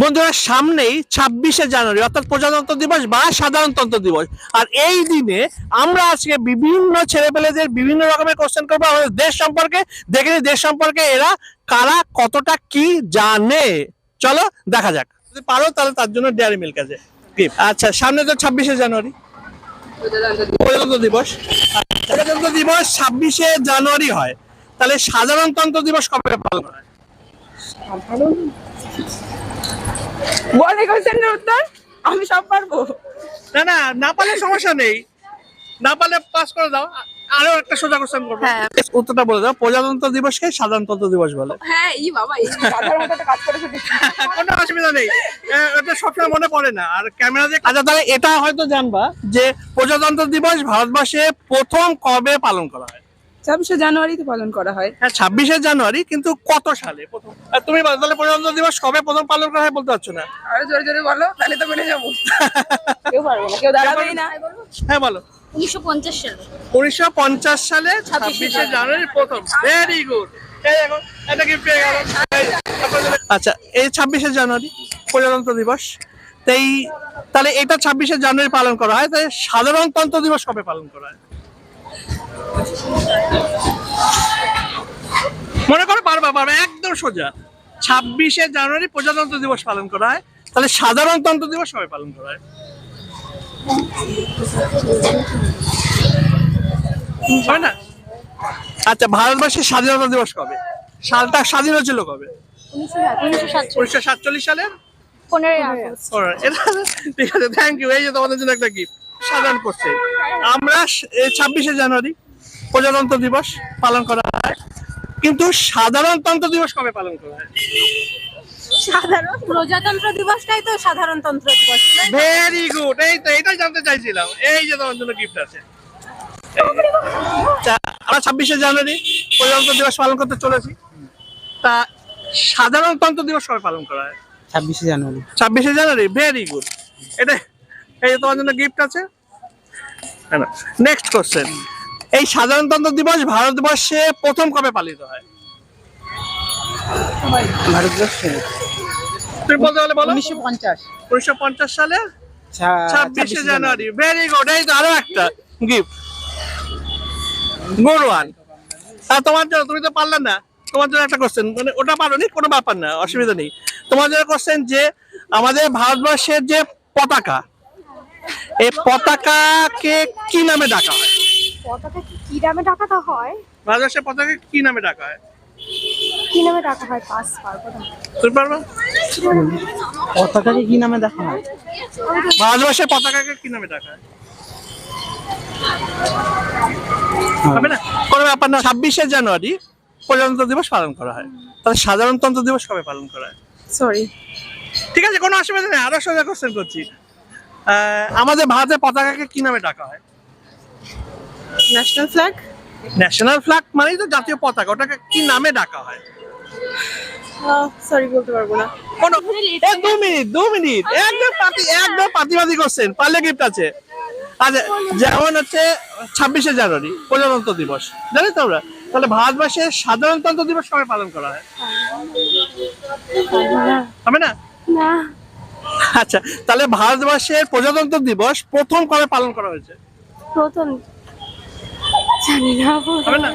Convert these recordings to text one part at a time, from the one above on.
বন্ধুরা, সামনেই ছাব্বিশে জানুয়ারি, অর্থাৎ প্রজাতন্ত্র দিবস বা সাধারণতন্ত্র দিবস। আর এই দিনে আমরা আজকে বিভিন্ন ছেলেপেলেদের বিভিন্ন রকমের কোশ্চেন করব। আমাদের দেশ সম্পর্কে, দেখে দেশ সম্পর্কে এরা কারা কতটা কি জানে। চলো, দেখা যাক। যদি পারো, তাহলে তার জন্য ডেয়ারি মিল্ক আছে আচ্ছা সামনে তো ছাব্বিশে জানুয়ারি। প্রজাতন্ত্র দিবস। প্রজাতন্ত্র দিবস ছাব্বিশে জানুয়ারি হয়। তাহলে সাধারণতন্ত্র দিবস কবে পালন হয়? বলে কোশ্চেনের উত্তর? আমি সব পারব। না না না পারলে সমস্যা নেই। না পারলে পাস করে দাও। আরও একটা সোজা কোশ্চেন করব। হ্যাঁ। উত্তরটা বলে দাও। প্রজাতন্ত্র দিবসকে সাধারণতন্ত্র দিবস বলে। হ্যাঁ এই বাবা এই একটা কাজ করে কোনো অসুবিধা নেই। এটা সবসময় মনে পড়ে না। আর ক্যামেরা দিয়ে আচ্ছা তাহলে এটা হয়তো জানবা যে প্রজাতন্ত্র দিবস ভারতবর্ষে প্রথম কবে পালন করা হয়? ছাব্বিশে জানুয়ারিতে পালন করা হয়। হ্যাঁ ছাব্বিশে জানুয়ারি কিন্তু কত সালে? প্রথম আর তুমি তাহলে প্রজাতন্ত্র দিবস কবে প্রথম পালন করা হয় বলতে পারছ না? আরও জোরে জোরে বলো তাহলে তো বলে যাব। কেউ পারব না কেউ দাঁড়াবেই না। হ্যাঁ বলো। উনিশশো পঞ্চাশ সালে। উনিশশো পঞ্চাশ সালে ছাব্বিশে জানুয়ারি। প্রথম। ভেরি গুড এটা কি পেয়ে গেল আচ্ছা এই ছাব্বিশে জানুয়ারি প্রজাতন্ত্র দিবস। তো এই তাহলে এটা ছাব্বিশে জানুয়ারি পালন করা হয় তাই সাধারণতন্ত্র দিবস কবে পালন করা হয়? মনে করো পারবা পারবা একদম সোজা। ছাব্বিশে জানুয়ারি প্রজাতন্ত্র দিবস পালন করা হয়। তাহলে সাধারণতন্ত্র দিবস সবাই পালন করা হয়। হয় না? আচ্ছা ভারতবর্ষের স্বাধীনতা দিবস কবে? সালটা স্বাধীন হয়েছিল কবে? উনিশশো সাতচল্লিশ সালের? ঠিক আছে থ্যাংক ইউ এই যে তোমাদের জন্য একটা গিফট সাধারণ করছে। আমরা ছাব্বিশে জানুয়ারি প্রজাতন্ত্র দিবস পালন করা হয়। কিন্তু সাধারণতন্ত্র দিবস কবে পালন করা হয়? সাধারণ প্রজাতন্ত্র দিবসটাই তো সাধারণতন্ত্র দিবস ভেরি গুড এই তো এটাই জানতে চাইছিলাম। এই যে তোমার জন্য গিফট আছে। আমরা ছাব্বিশে জানুয়ারি প্রজাতন্ত্র দিবস পালন করতে চলেছি। তা সাধারণতন্ত্র দিবস কবে পালন করা হয়? ছাব্বিশে জানুয়ারি। ছাব্বিশে জানুয়ারি। ভেরি গুড এটা এই যে তোমার জন্য গিফট আছে। নেক্সট কোশ্চেন এই সাধারণতন্ত্র দিবস ভারতবর্ষে প্রথম কবে পালিত হয়? ভারতবর্ষে? তুমি বলতে বলে বলো। উনিশশো পঞ্চাশ। উনিশশো পঞ্চাশ সালে? ছাব্বিশে জানুয়ারি। ভেরি গুড এই তো আরও একটা গিফট গুড ওয়ান। আর তোমার জন্য তুমি তো পারলে না। তোমার জন্য একটা কোশ্চেন মানে ওটা পারোনি কোনো ব্যাপার না অসুবিধা নেই। তোমার জন্য কোশ্চেন যে আমাদের ভারতবর্ষের যে পতাকা এই পতাকাকে কি নামে ডাকা হয়? পতাকা কি কি নামে ডাকাটা হয়? ভারতবর্ষের পতাকা কি নামে ডাকা হয়? কি নামে ডাকা হয়? পাস পারব না। তুমি পারবে? পতাকাকে কি নামে দেখা হয়? ভারতবর্ষের পতাকাকে কি নামে ডাকা হয়? হবে না? কোনো ব্যাপার না ছাব্বিশে জানুয়ারি প্রজাতন্ত্র দিবস পালন করা হয়। তাহলে সাধারণতন্ত্র দিবস কবে পালন করা হয়? সরি ঠিক আছে কোনো অসুবিধা নেই আরও সোজা কোশ্চেন করছি। আমাদের ভারতের পতাকাকে কি নামে ডাকা হয়? ন্যাশনাল ফ্ল্যাগ ন্যাশনাল ফ্ল্যাগ মানেই তো জাতীয় পতাকা ওটাকে কি নামে ডাকা হয়? সরি বলতে পারব না। কোনো দু মিনিট দু মিনিট একদম পাতি একদম পাতিবাদী পারলে গিফট আছে। আচ্ছা যেমন হচ্ছে ছাব্বিশে জানুয়ারি প্রজাতন্ত্র দিবস। জানি তোমরা তাহলে ভারতবর্ষের সাধারণতন্ত্র দিবস কবে পালন করা হয়? হবে না? না। আচ্ছা তাহলে ভারতবর্ষের প্রজাতন্ত্র দিবস প্রথম কবে পালন করা হয়েছে? প্রথম। জানি না হবে না?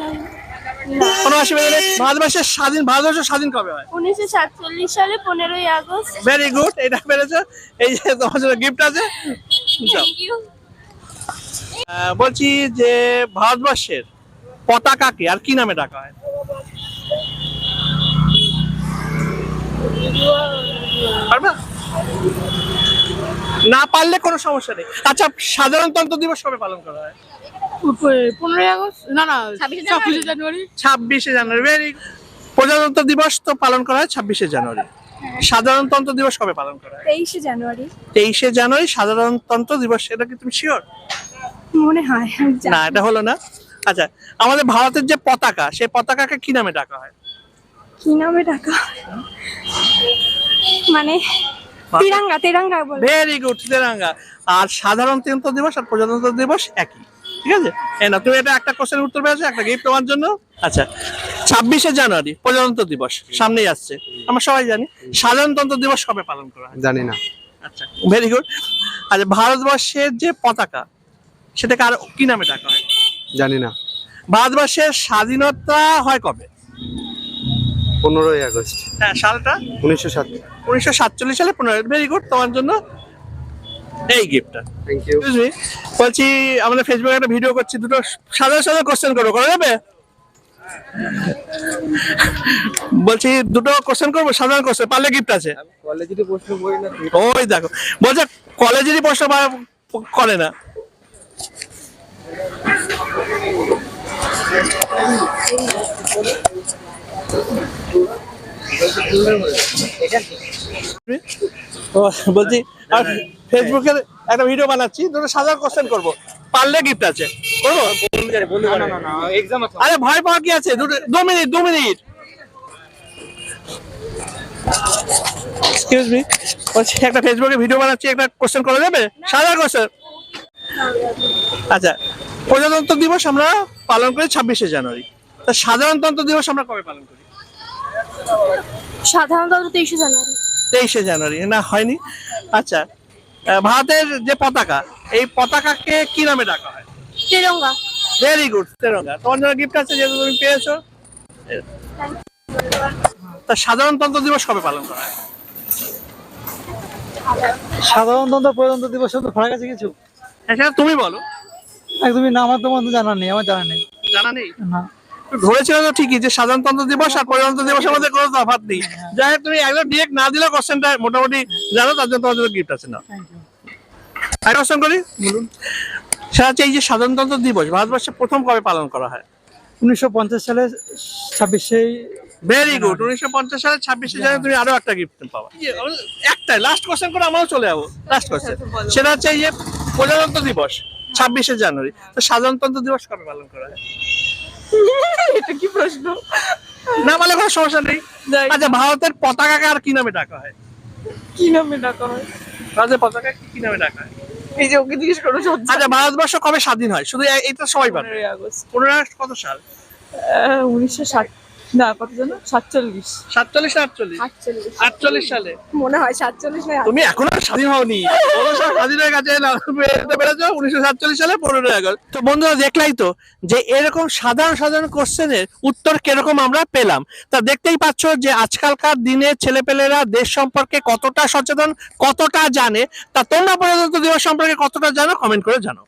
কোনো অসুবিধা নেই। ভারতবর্ষের স্বাধীন ভারতবর্ষ স্বাধীন কবে হয়? উনিশশো সাতচল্লিশ সালে পনেরোই আগস্ট। ভেরি গুড এটা পেরেছ। এই যে তোমার জন্য গিফট আছে। বলছি যে ভারতবর্ষের পতাকাকে আর কি নামে ডাকা হয়? পারবা? না পারলে কোনো সমস্যা নেই। আচ্ছা সাধারণতন্ত্র দিবস কবে পালন করা হয়? পনেরোই আগস্ট? না না ছাব্বিশে জানুয়ারি। ছাব্বিশে জানুয়ারি ভেরি প্রজাতন্ত্র দিবস তো পালন করা হয় ছাব্বিশে জানুয়ারি। সাধারণতন্ত্র দিবস কবে পালন করা হয়? তেইশে জানুয়ারি। তেইশে জানুয়ারি সাধারণতন্ত্র দিবস এটা কি তুমি শিওর মনে হয় না এটা হলো না। আচ্ছা আমাদের ভারতের যে পতাকা সেই পতাকাকে কি নামে ডাকা হয়? কি নামে ডাকা মানে তিরাঙ্গা তিরাঙ্গা ভেরি গুড তেরাঙ্গা। আর সাধারণতন্ত্র দিবস আর প্রজাতন্ত্র দিবস একই। ঠিক আছে? এই না তুমি এটা একটা কোশ্চেনের উত্তর পেয়েছ একটা গিফট তোমার জন্য। আচ্ছা। ছাব্বিশে জানুয়ারি প্রজাতন্ত্র দিবস সামনেই আসছে। আমরা সবাই জানি সাধারণতন্ত্র দিবস কবে পালন করা হয়? জানি না। আচ্ছা ভেরি গুড আচ্ছা ভারতবর্ষের যে পতাকা সেটাকে আর কি নামে ডাকা হয়? জানি না। ভারতবর্ষের স্বাধীনতা হয় কবে? পনেরোই আগস্ট। হ্যাঁ সালটা? উনিশশো সাত। উনিশশো সাতচল্লিশ সালে পনেরো ভেরি গুড তোমার জন্য এই গিফটটা থ্যাংক ইউ বলছি আমাদের ফেসবুকে একটা ভিডিও করছি দুটো সাধারণ সাধারণ কোশ্চেন করব করা যাবে? বলছি দুটো কোশ্চেন করব সাধারণ কোশ্চেন পারলে গিফট আছে। প্রশ্ন না ওই দেখো বলছে কলেজেরই প্রশ্ন করে না। ও, বলছি আর ফেসবুকের একটা ভিডিও বানাচ্ছি দুটো সাধারণ কোশ্চেন করব। পারলে গিফট আছে। করব? আরে ভয় পাওয়া কি আছে? দুটো দু মিনিট দু মিনিট এক্সকিউজ মি বলছি একটা ফেসবুকে ভিডিও বানাচ্ছি একটা কোশ্চেন করা যাবে? সাধারণ কোশ্চেন আচ্ছা প্রজাতন্ত্র দিবস আমরা পালন করি ছাব্বিশে জানুয়ারি। তা সাধারণতন্ত্র দিবস আমরা কবে পালন করি? সাধারণত তেইশে জানুয়ারি। তেইশে জানুয়ারি। না হয়নি। আচ্ছা ভারতের যে পতাকা এই পতাকাকে কি নামে ডাকা হয়? তেরঙ্গা। Very good Tiranga. তোমার জন্য গিফট আছে যেহেতু তুমি পেয়েছ। তা সাধারণতন্ত্র দিবস কবে পালন করা হয়? সাধারণতন্ত্র প্রজাতন্ত্র দিবস তো ফারাক আছে কিছু? হ্যাঁ তুমি বলো। একদমই না আমার তোমার তো জানা নেই আমার জানা নেই। জানা নেই? না। ধরেছিল তো ঠিকই যে সাধারণতন্ত্র দিবস আর প্রজাতন্ত্র দিবসের মধ্যে কোনো তফাৎ নেই। যাই হোক তুমি একদম ডিরেক্ট না দিলেও কোশ্চেনটা মোটামুটি জানো তার জন্য তোমার জন্য গিফট আছে না। করি সেটা হচ্ছে এই যে সাধারণতন্ত্র দিবস ভারতবর্ষে প্রথম কবে পালন করা হয়? উনিশশো পঞ্চাশ সালে ছাব্বিশে ভেরি গুড উনিশশো পঞ্চাশ সালে ছাব্বিশে জানুয়ারি তুমি আরও একটা গিফট পাবা। একটাই লাস্ট কোশ্চেন করে আমরাও চলে যাব লাস্ট কোশ্চেন সেটা হচ্ছে এই যে প্রজাতন্ত্র দিবস ছাব্বিশে জানুয়ারি। তো সাধারণতন্ত্র দিবস কবে পালন করা হয়? এটা কি প্রশ্ন? না বলে কোনো সমস্যা নেই। আচ্ছা ভারতের পতাকাকে আর কি নামে ডাকা হয়? কি নামে ডাকা হয়? ভারতের পতাকা কি নামে ডাকা হয়? এই যে ওকে জিজ্ঞেস করো আচ্ছা ভারতবর্ষ কবে স্বাধীন হয়? শুধু এই এটা সবাই পারে পনেরোই আগস্ট। পনেরো আগস্ট কত সাল? উনিশশো ষাট না কত যেন সাতচল্লিশ। সাতচল্লিশ না আটচল্লিশ? আটচল্লিশ। আটচল্লিশ সালে। মনে হয় সাতচল্লিশ নয় তুমি এখনও স্বাধীন হওনি। ওরা সব স্বাধীন হয়ে গেছে না বেরোতে পেরেছ? উনিশশো সাতচল্লিশ সালে পনেরোই আগস্ট তো বন্ধুরা দেখলাই তো যে এরকম সাধারণ সাধারণ কোশ্চেনের উত্তর কীরকম আমরা পেলাম। তা দেখতেই পাচ্ছ যে আজকালকার দিনে ছেলেপেলেরা দেশ সম্পর্কে কতটা সচেতন কতটা জানে তা তোমরা প্রজাতন্ত্র দিবস সম্পর্কে কতটা জানো কমেন্ট করে জানো